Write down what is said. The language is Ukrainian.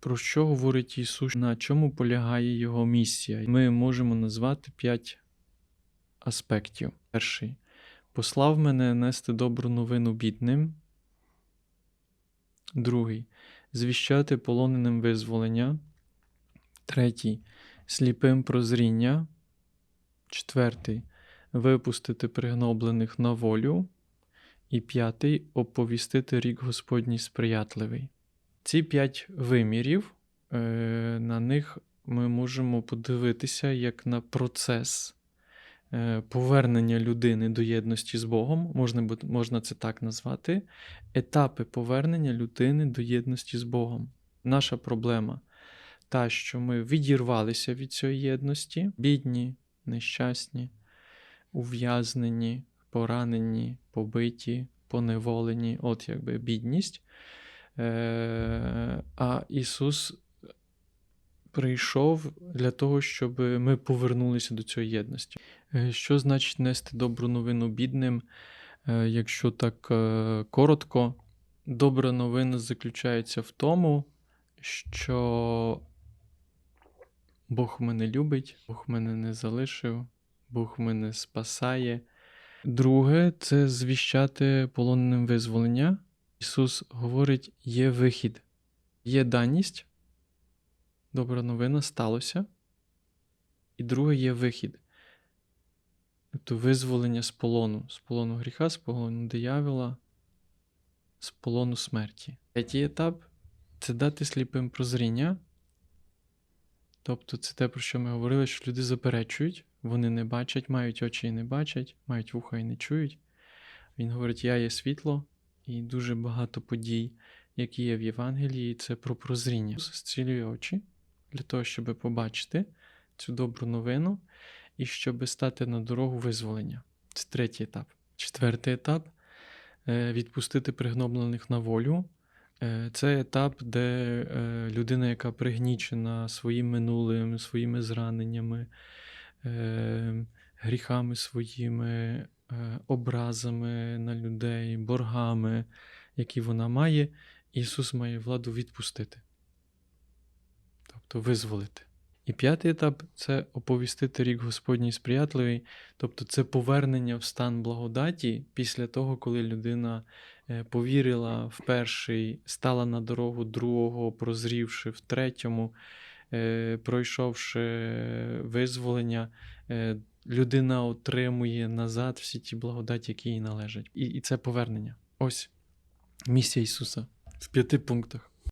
Про що говорить Ісус? На чому полягає Його місія? Ми можемо назвати п'ять аспектів. Перший послав мене нести добру новину бідним. Другий звіщати полоненим визволення. Третій сліпим прозріння. Четвертий випустити пригноблених на волю. І п'ятий оповістити рік Господній сприятливий. Ці п'ять вимірів, е, на них ми можемо подивитися як на процес е, повернення людини до єдності з Богом, можна, можна це так назвати, етапи повернення людини до єдності з Богом. Наша проблема та, що ми відірвалися від цієї єдності, бідні, нещасні, ув'язнені, поранені, побиті, поневолені, от якби бідність. Е, А Ісус прийшов для того, щоб ми повернулися до цієї єдності. Е, Що значить нести добру новину бідним? Е, Якщо так коротко, добра новина заключається в тому, що Бог мене любить, Бог мене не залишив, Бог мене спасає. Друге це звіщати полоненим визволення. Ісус говорить: є вихід, є даність, добра новина сталося. І друге є вихід. Тобто визволення з полону, з полону гріха, з полону диявола, з полону смерті. Третій етап це дати сліпим прозріння. Тобто це те, про що ми говорили, що люди заперечують, вони не бачать, мають очі і не бачать, мають вуха і не чують. Він говорить: Я є світло, і дуже багато подій, які є в Євангелії, це про прозріння. Ісус Зцілює очі для того, щоб побачити цю добру новину і щоб стати на дорогу визволення. Це третій етап. Четвертий етап е, відпустити пригноблених на волю. Е, Це етап, де е, людина, яка пригнічена своїм минулим, своїми зраненнями, гріхами своїми, образами на людей, боргами, які вона має, Ісус має владу відпустити, тобто визволити. І п'ятий етап це оповістити рік Господній сприятливий, тобто це повернення в стан благодаті після того, коли людина е, повірила в перший, стала на дорогу другого, прозрівши в третьому, е, пройшовши визволення, е, людина отримує назад всі ті благодаті, які їй належать. І, і це повернення. Ось місія Ісуса в п'яти пунктах.